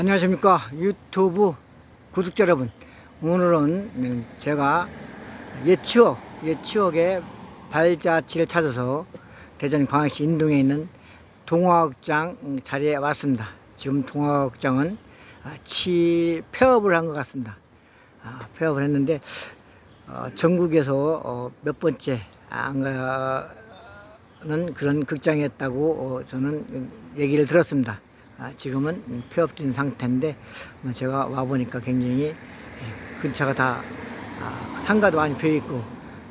안녕하십니까 유튜브 구독자 여러분. 오늘은 음, 제가 옛 추억 옛 추억의 발자취를 찾아서 대전 광역시 인동에 있는 동화극장 자리에 왔습니다. 지금 동화극장은 아, 치 폐업을 한 것 같습니다. 아, 폐업을 했는데 어, 전국에서 어, 몇 번째 안 가는 그런 극장이었다고 어, 저는 얘기를 들었습니다. 아, 지금은 폐업된 상태인데 뭐 제가 와 보니까 굉장히 예, 근처가 다 아, 상가도 많이 비어 있고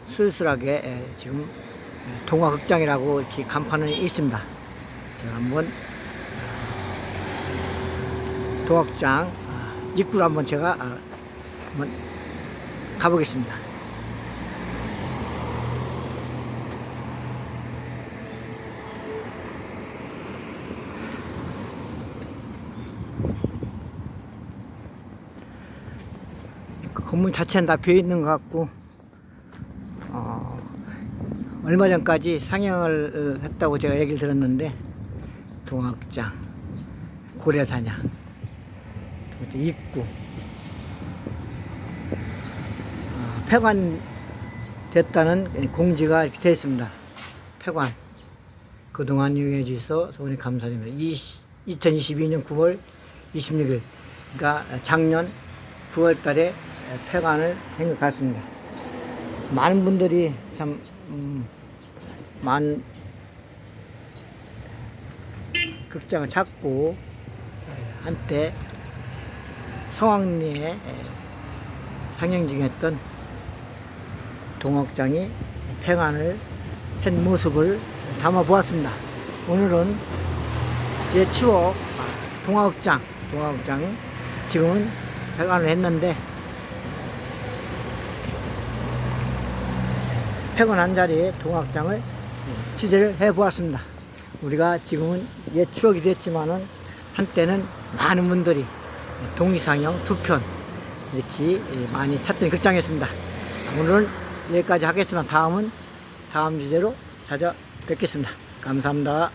쓸쓸하게 예, 지금 예, 동화극장이라고 이렇게 간판은 있습니다. 제가 한번 아, 동화극장 아, 입구로 한번 제가 아, 한번 가보겠습니다. 건물 자체는 다 비어 있는 것 같고 어, 얼마 전까지 상영을 어, 했다고 제가 얘기를 들었는데 동학장 고려사냥 또 입구 어, 폐관 됐다는 공지가 이렇게 되어 있습니다. 폐관 그동안 이용해 주셔서 소원히 감사드립니다. 2022년 9월 26일 그러니까 작년 9월 달에 폐관을 한 것 같습니다. 많은 분들이 참, 음, 많은 극장을 찾고 에, 한때 성황리에 에, 상영 중이었던 동학장이 폐관을 한 모습을 담아 보았습니다. 오늘은 제 추억 아, 동화극장, 동화극장 지금은 폐관을 했는데 폐관한 자리에 동학장을 취재를 해 보았습니다. 우리가 지금은 옛 추억이 됐지만은 한때는 많은 분들이 동의상영 두 편 이렇게 많이 찾던 극장이었습니다. 오늘은 여기까지 하겠습니다. 다음은 다음 주제로 찾아뵙겠습니다. 감사합니다.